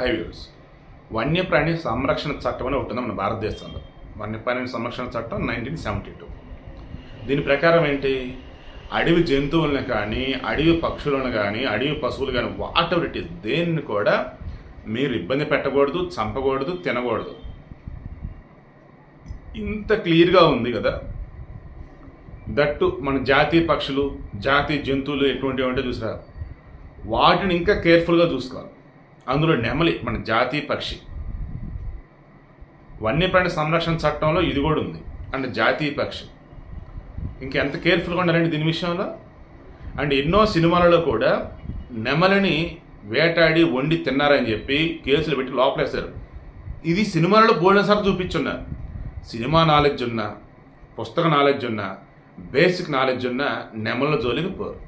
High views వన్యప్రాణి సంరక్షణ చట్టం అని ఒకటి మన భారతదేశంలో. వన్యప్రాణి సంరక్షణ చట్టం నైన్టీన్ సెవెంటీ టూ దీని ప్రకారం ఏంటి? అడవి జంతువులను కానీ అడవి పక్షులను కానీ అడవి పశువులు కానీ వాట్ ఎవర్ ఇట్ ఈస్ దేన్ని కూడా మీరు ఇబ్బంది పెట్టకూడదు చంపకూడదు తినకూడదు. ఇంత క్లియర్గా ఉంది కదా? దట్టు మన జాతీయ పక్షులు జాతీయ జంతువులు ఎటువంటివి అంటే చూసారా? వాటిని ఇంకా కేర్ఫుల్గా చూసుకోవాలి. అందులో నెమలి మన జాతీయ పక్షి. వన్యప్రాణి సంరక్షణ చట్టంలో ఇది కూడా ఉంది. అంటే జాతీయ పక్షి. ఇంకెంత కేర్ఫుల్గా ఉండాలండి దీని విషయంలో? అండ్ ఎన్నో సినిమాలలో కూడా నెమలిని వేటాడి వండి తిన్నారని చెప్పి కేసులు పెట్టి లోపలేశారు. ఇది సినిమాలలో బోల్డెన్ సార్లు చూపించున్నారు సినిమా నాలెడ్జ్ ఉన్న పుస్తక నాలెడ్జ్ ఉన్న బేసిక్ నాలెడ్జ్ ఉన్న నెమల జోలికి పోరు.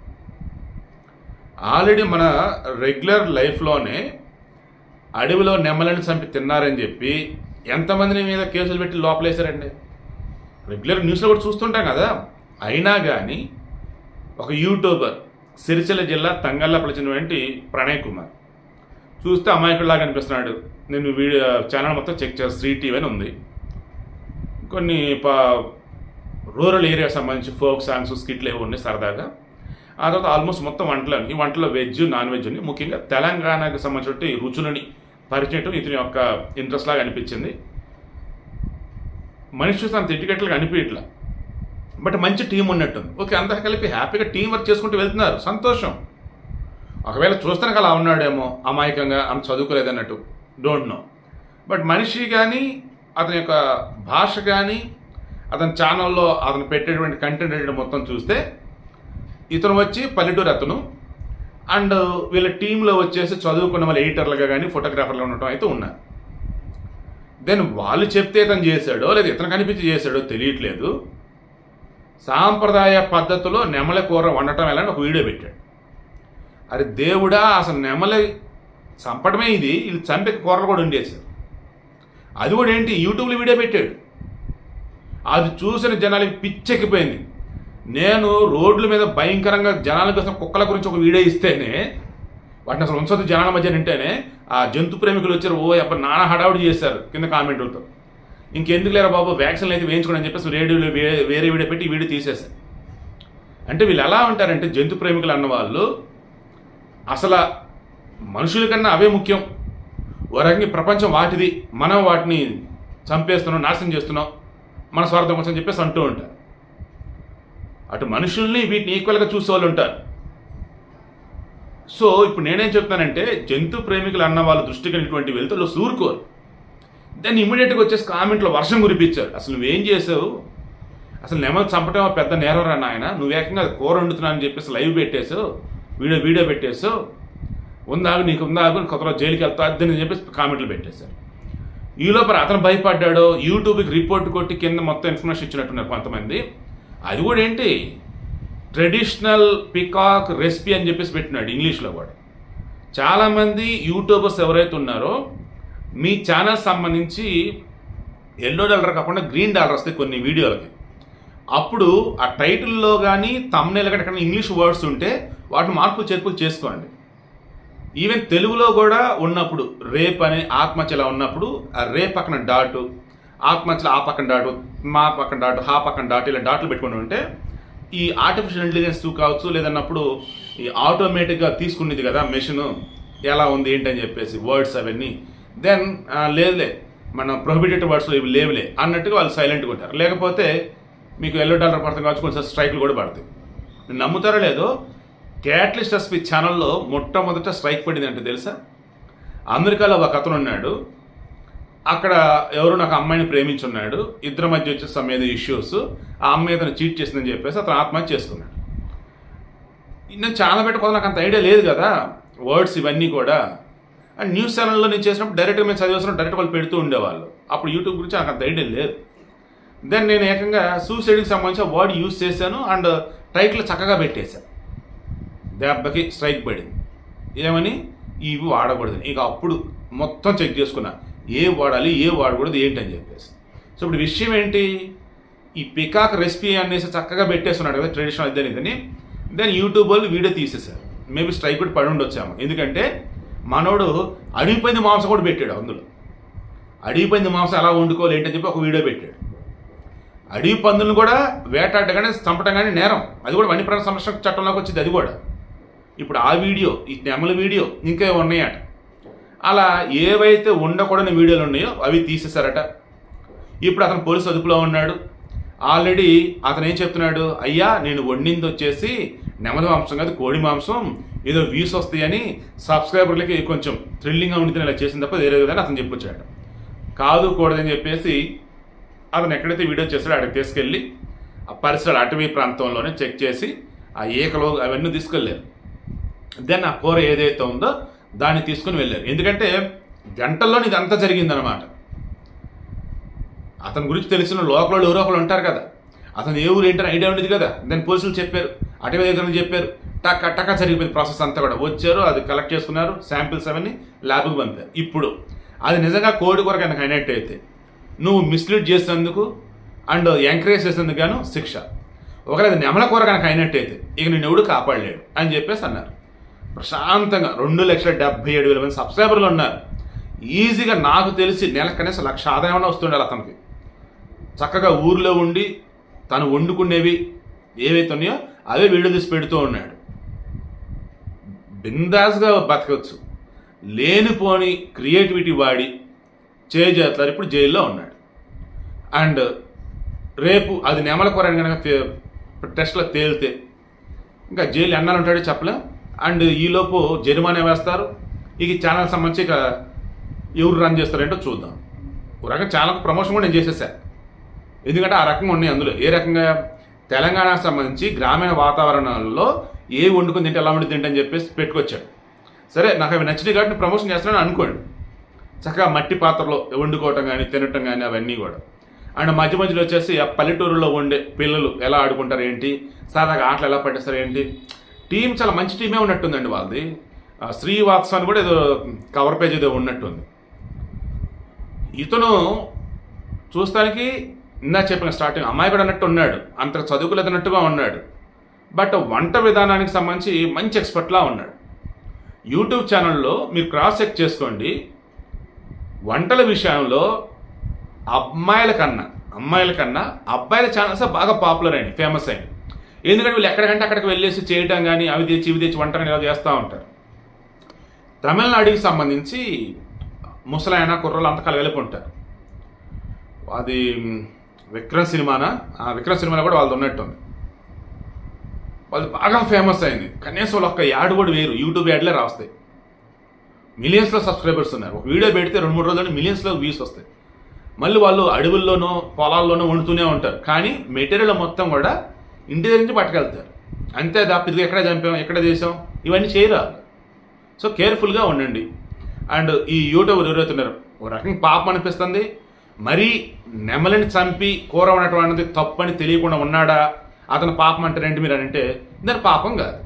ఆల్రెడీ మన రెగ్యులర్ లైఫ్లోనే అడవిలో నెమ్మలను చంపి తిన్నారని చెప్పి ఎంతమందిని మీద కేసులు పెట్టి లోపలేశారండి? రెగ్యులర్ న్యూస్లో కూడా చూస్తుంటాం కదా. అయినా కానీ ఒక యూట్యూబర్ సిరిసిల్ల జిల్లా తంగల్లా పిలిచినటువంటి ప్రణయ్ కుమార్. చూస్తే అమాయకుడిలాగా అనిపిస్తున్నాడు. నేను వీడియో ఛానల్ మొత్తం చెక్ చేస్తాను శ్రీ టీవీ అని ఉంది. కొన్ని పా రూరల్ ఏరియా సంబంధించి ఫోక్ సాంగ్స్ స్కిట్లు ఏవి ఉన్నాయి సరదాగా. ఆ తర్వాత ఆల్మోస్ట్ మొత్తం వంటలు ఈ వంటలో వెజ్ నాన్ వెజ్ అని ముఖ్యంగా తెలంగాణకు సంబంధించిన రుచులని పరిచయం ఇతని యొక్క ఇంట్రెస్ట్ లాగా అనిపించింది. మనిషి చూస్తే అంత ఎటికెట్లుగా అనిపించట్లా. బట్ మంచి టీం ఉన్నట్టుంది. ఓకే అందరూ కలిపి హ్యాపీగా టీం వర్క్ చేసుకుంటూ వెళ్తున్నారు. సంతోషం. ఒకవేళ చూస్తానికి అలా ఉన్నాడేమో అమాయకంగా అంత చదువుకోలేదన్నట్టు. డోంట్ నో బట్ మనిషి కానీ అతని యొక్క భాష కానీ అతని ఛానల్లో అతను పెట్టేటువంటి కంటెంట్ మొత్తం చూస్తే ఇతను వచ్చి పల్లెటూరు అతను అండ్ వీళ్ళ టీంలో వచ్చేసి చదువుకున్న వాళ్ళ ఎడిటర్లుగా కానీ ఫోటోగ్రాఫర్లు ఉండటం అయితే ఉన్నారు దెన్ వాళ్ళు చెప్తే ఇతను చేశాడో లేదా ఇతను కనిపించి చేశాడో తెలియట్లేదు. సాంప్రదాయ పద్ధతిలో నెమల కూర వండటం ఎలా ఒక వీడియో పెట్టాడు. అరే దేవుడా అసలు నెమలి చంపడమే ఇది వీళ్ళు చంపే కూరలు కూడా ఉండేసారు అది కూడా ఏంటి? యూట్యూబ్లో వీడియో పెట్టాడు. అది చూసిన జనాలకి పిచ్చెక్కిపోయింది. నేను రోడ్ల మీద భయంకరంగా జనాల కోసం కుక్కల గురించి ఒక వీడియో ఇస్తేనే వాటిని అసలు ఉంచదు జనాల మధ్య నింటేనే ఆ జంతు ప్రేమికులు వచ్చారు ఓ అప్పుడు నానా హడావుడి చేశారు కింద కామెంట్లతో ఇంకెందుకు లేరా బాబు వ్యాక్సిన్లు అయితే వేయించుకోండి అని చెప్పేసి రేడియోలో వే- వేరే వీడియో పెట్టి ఈ వీడియో తీసేశారు అంటే వీళ్ళు ఎలా ఉంటారంటే జంతు ప్రేమికులు అన్న వాళ్ళు అసలు మనుషుల కన్నా అవే ముఖ్యం. ఓ రకంగా ప్రపంచం వాటిది మనం వాటిని చంపేస్తున్నాం నాశనం చేస్తున్నాం మన స్వార్థం కోసం చెప్పేసి అంటూ ఉంటారు. అటు మనుషుల్ని వీటిని ఈక్వల్గా చూసే వాళ్ళు ఉంటారు. సో ఇప్పుడు నేనేం చెప్తానంటే జంతు ప్రేమికులు అన్న వాళ్ళ దృష్టికి కలిగినటువంటి వెళ్తే సూరుకోరు. దాన్ని ఇమీడియట్గా వచ్చేసి కామెంట్లో వర్షం కురిపించారు. అసలు నువ్వేం చేసావు? అసలు నెమలు చంపటం పెద్ద నేరరా నాయన? నువ్వు ఏకంగా అది కూర వండుతున్నా అని చెప్పేసి లైవ్ పెట్టేసావు. వీడియో వీడియో పెట్టేసావు. ఉందాగు నీకు ఉందాగు కొత్తలో జైలుకి వెళ్తా అని చెప్పేసి కామెంట్లు పెట్టేశారు. ఈ లోపల అతను భయపడ్డాడు యూట్యూబ్కి రిపోర్ట్ కొట్టి కింద మొత్తం ఇన్ఫర్మేషన్ ఇచ్చినట్టున్నారు కొంతమంది. అది కూడా ఏంటి? ట్రెడిషనల్ పికాక్ రెసిపీ అని చెప్పేసి పెట్టినాడు ఇంగ్లీష్లో కూడా చాలామంది యూట్యూబర్స్ ఎవరైతే ఉన్నారో మీ ఛానల్ సంబంధించి ఎల్లో డాలర్ కాకుండా గ్రీన్ డాలర్ వస్తాయి కొన్ని వీడియోలకి. అప్పుడు ఆ టైటిల్లో కానీ తమ్నేల్ కానీ ఇంగ్లీష్ వర్డ్స్ ఉంటే వాటిని మార్పులు చేర్పులు చేసుకోండి. ఈవెన్ తెలుగులో కూడా ఉన్నప్పుడు రేప్ అనే ఆత్మహత్యలా ఉన్నప్పుడు ఆ రేప్ పక్కన డాటు ఆత్మహత్యలు ఆ పక్కన డాటు మా పక్కన డాటు హా పక్కన డాటు ఇలా డాట్లు పెట్టుకుని ఉంటే ఈ ఆర్టిఫిషియల్ ఇంటెలిజెన్స్ కావచ్చు లేదన్నప్పుడు ఈ ఆటోమేటిక్గా తీసుకునేది కదా మెషిన్ ఎలా ఉంది ఏంటని చెప్పేసి వర్డ్స్ అవన్నీ దెన్ లేదులే మన ప్రొహిబిటెడ్ వర్డ్స్ ఇవి లేవులే అన్నట్టుగా వాళ్ళు సైలెంట్గా ఉంటారు. లేకపోతే మీకు ఎల్లో డాలర్ పడతాం కావచ్చు కొంచెం స్ట్రైక్లు కూడా పడతాయి. నమ్ముతారో లేదో క్యాట్లిస్ట్ ఎస్పీ ఛానల్లో మొట్టమొదట స్ట్రైక్ పడింది అంటే తెలుసా? అమెరికాలో ఒక అతను ఉన్నాడు అక్కడ ఎవరు నాకు అమ్మాయిని ప్రేమించున్నాడు ఇద్దరి మధ్య వచ్చే సమ్ ఏదో ఇష్యూస్ ఆ అమ్మాయి అతను చీట్ చేసిందని చెప్పేసి అతను ఆత్మహత్య చేసుకున్నాడు. నేను చాలా పెట్టుకోవాలి నాకు అంత ఐడియా లేదు కదా వర్డ్స్ ఇవన్నీ కూడా. అండ్ న్యూస్ ఛానల్లో నేను చేసినప్పుడు డైరెక్ట్గా మేము చదివేసిన డైరెక్ట్ వాళ్ళు పెడుతూ ఉండేవాళ్ళు. అప్పుడు యూట్యూబ్ గురించి నాకు అంత ఐడియా లేదు. దెన్ నేను ఏకంగా సూసైడ్కి సంబంధించిన వర్డ్ యూస్ చేశాను అండ్ టైటిల్ చక్కగా పెట్టేశాను దెబ్బకి స్ట్రైక్ పడింది. ఏమని? ఇవి వాడకూడదు ఇక అప్పుడు మొత్తం చెక్ చేసుకున్నా. ఏ వాడాలి ఏ వాడకూడదు ఏంటి అని చెప్పేసి. సో ఇప్పుడు విషయం ఏంటి? ఈ పికాక్ రెసిపీ అనేసి చక్కగా పెట్టేస్తున్నాడు కదా ట్రెడిషనల్ ఇదని ఇదని దెన్ యూట్యూబ్ వాళ్ళు వీడియో తీసేశారు. మేబీ స్ట్రైక్ కూడా పడి ఉండొచ్చాము. ఎందుకంటే మనోడు అడిగిపోయింది మాంసం కూడా పెట్టాడు అందులో. అడిగిపోయింది మాంసం ఎలా వండుకోవాలి ఏంటని చెప్పి ఒక వీడియో పెట్టాడు. అడవి పందులను కూడా వేటాడగానే చంపటం చంపడం కానీ నేరం. అది కూడా వన్యప్రాణ సంరక్షణ చట్టంలోకి వచ్చింది అది కూడా. ఇప్పుడు ఆ వీడియో ఈ నెమల వీడియో ఇంకా ఉన్నాయట. అలా ఏవైతే ఉండకూడని వీడియోలు ఉన్నాయో అవి తీసేశారట. ఇప్పుడు అతను పోలీసు అదుపులో ఉన్నాడు. ఆల్రెడీ అతను ఏం చెప్తున్నాడు? అయ్యా నేను వండింది వచ్చేసి నెమలి మాంసం కాదు కోడి మాంసం. ఏదో వ్యూస్ వస్తాయని సబ్స్క్రైబర్లకి కొంచెం థ్రిల్లింగ్గా ఉండితే ఇలా చేసిన తప్ప వేరే విధంగా అతను చెప్పొచ్చాడు. కాదు కూడదని చెప్పేసి అతను ఎక్కడైతే వీడియో చేస్తాడో అక్కడికి తీసుకెళ్ళి ఆ పరిసరాలు అటవీ ప్రాంతంలోనే చెక్ చేసి ఆ ఏకలు అవన్నీ తీసుకెళ్ళారు. దెన్ ఆ కూర ఏదైతే ఉందో దాన్ని తీసుకుని వెళ్ళారు. ఎందుకంటే గంటల్లో ఇదంతా జరిగిందనమాట అతని గురించి తెలిసిన లోకలు ఎవరో ఒకరు ఉంటారు కదా. అతను ఏ ఊరు ఏంటని ఐడియా ఉండేది కదా. దాన్ని పోలీసులు చెప్పారు. అటవీ అధికారులు చెప్పారు. టక్ టక్క జరిగిపోయింది ప్రాసెస్ అంతా కూడా. వచ్చారు అది కలెక్ట్ చేసుకున్నారు శాంపిల్స్ అవన్నీ ల్యాబ్కి పంపారు. ఇప్పుడు అది నిజంగా కోడి కొరకు కనుక అయినట్టయితే నువ్వు మిస్లీడ్ చేసినందుకు అండ్ ఎంకరేజ్ చేసేందుకు గాను శిక్ష. ఒకవేళ అది నెమల కూర కనుక అయినట్టయితే ఇక నేను ఎవడు కాపాడలేడు అని చెప్పేసి అన్నారు. ప్రశాంతంగా రెండు లక్షల డెబ్బై ఏడు వేల మంది సబ్స్క్రైబర్లు ఉన్నారు. ఈజీగా నాకు తెలిసి నెల కనీసం లక్ష ఆదాయం వస్తుండాలి అతనికి చక్కగా ఊర్లో ఉండి తను వండుకునేవి ఏవైతే ఉన్నాయో అవే వీడియో తీసి పెడుతూ ఉన్నాడు. బిందాస్గా బతకవచ్చు. లేనిపోని క్రియేటివిటీ వాడి చేజేస్తారు ఇప్పుడు జైల్లో ఉన్నాడు. అండ్ రేపు అది నెమల కూర కనుక టెస్ట్లో తేలితే ఇంకా జైలు ఎన్నాళ్ళు ఉంటాడో చెప్పలేం. అండ్ ఈలోపు జరిమానా వేస్తారు. ఇక ఛానల్ సంబంధించి ఇక ఎవరు రన్ చేస్తారేంటో చూద్దాం. ఒక రకంగా ఛానల్ ప్రమోషన్ కూడా నేను చేసేసాను ఎందుకంటే ఆ రకంగా ఉన్నాయి అందులో. ఏ రకంగా? తెలంగాణకు సంబంధించి గ్రామీణ వాతావరణంలో ఏ వండుకుని తింటే ఎలా వండి తింటే అని చెప్పేసి పెట్టుకొచ్చాడు. సరే నాకు అవి నచ్చినాయి కాబట్టి ప్రమోషన్ చేస్తున్నాను అనుకోండి. చక్కగా మట్టి పాత్రలో వండుకోవటం కానీ తినటం కానీ అవన్నీ కూడా. అండ్ మధ్య మధ్యలో వచ్చేసి ఆ పల్లెటూరులో ఉండే పిల్లలు ఎలా ఆడుకుంటారు ఏంటి? సరదాగా ఆటలు ఎలా పట్టిస్తారు ఏంటి? టీం చాలా మంచి టీమే ఉన్నట్టుందండి వాళ్ళది. శ్రీవాత్స అని కూడా ఏదో కవర్ పేజ్ ఏదో ఉన్నట్టుంది. ఇతను చూస్తానికి ఇందా చెప్పిన స్టార్టింగ్ అమ్మాయి కూడా అన్నట్టు ఉన్నాడు. అంత చదువుకులేదన్నట్టుగా ఉన్నాడు. బట్ వంట విధానానికి సంబంధించి మంచి ఎక్స్పర్ట్లా ఉన్నాడు. యూట్యూబ్ ఛానల్లో మీరు క్రాస్ చెక్ చేసుకోండి. వంటల విషయంలో అమ్మాయిల కన్నా అమ్మాయిల కన్నా అబ్బాయిల ఛానల్స్ బాగా పాపులర్ అయింది ఫేమస్ అయింది ఎందుకంటే వీళ్ళు ఎక్కడికంటే అక్కడికి వెళ్ళేసి చేయటం కానీ అవి తెచ్చి ఇవి తెచ్చి వంట కానీ ఇలా చేస్తూ ఉంటారు. తమిళనాడుకి సంబంధించి ముసలాయన కుర్రలు అంతకాల కలిపి ఉంటారు. అది విక్రమ్ సినిమానా? ఆ విక్రమ్ సినిమాలో కూడా వాళ్ళది ఉన్నట్టుంది. వాళ్ళు బాగా ఫేమస్ అయింది. కనీసం వాళ్ళు ఒక యాడ్ కూడా వేరు యూట్యూబ్ యాడ్లే రాస్తాయి. మిలియన్స్లో సబ్స్క్రైబర్స్ ఉన్నారు. ఒక వీడియో పెడితే రెండు మూడు రోజుల్లో మిలియన్స్లో వ్యూస్ వస్తాయి. మళ్ళీ వాళ్ళు అడవుల్లోనో పొలాల్లోనో వండుతూనే ఉంటారు. కానీ మెటీరియల్ మొత్తం కూడా ఇంటి దగ్గర నుంచి పట్టుకెళ్తారు. అంతే దా ఇది ఎక్కడ చంపాం ఎక్కడ చేసాం ఇవన్నీ చేయరాదు. సో కేర్ఫుల్గా ఉండండి. అండ్ ఈ యూట్యూబ్ ఎవరైతున్నారు ఒక రకంగా పాపం అనిపిస్తుంది. మరీ నెమలిని చంపి కూర ఉన్నటువంటిది తప్పని తెలియకుండా ఉన్నాడా? అతను పాపం అంటారేంటి మీరు అని అంటే దాని పాపం కాదు.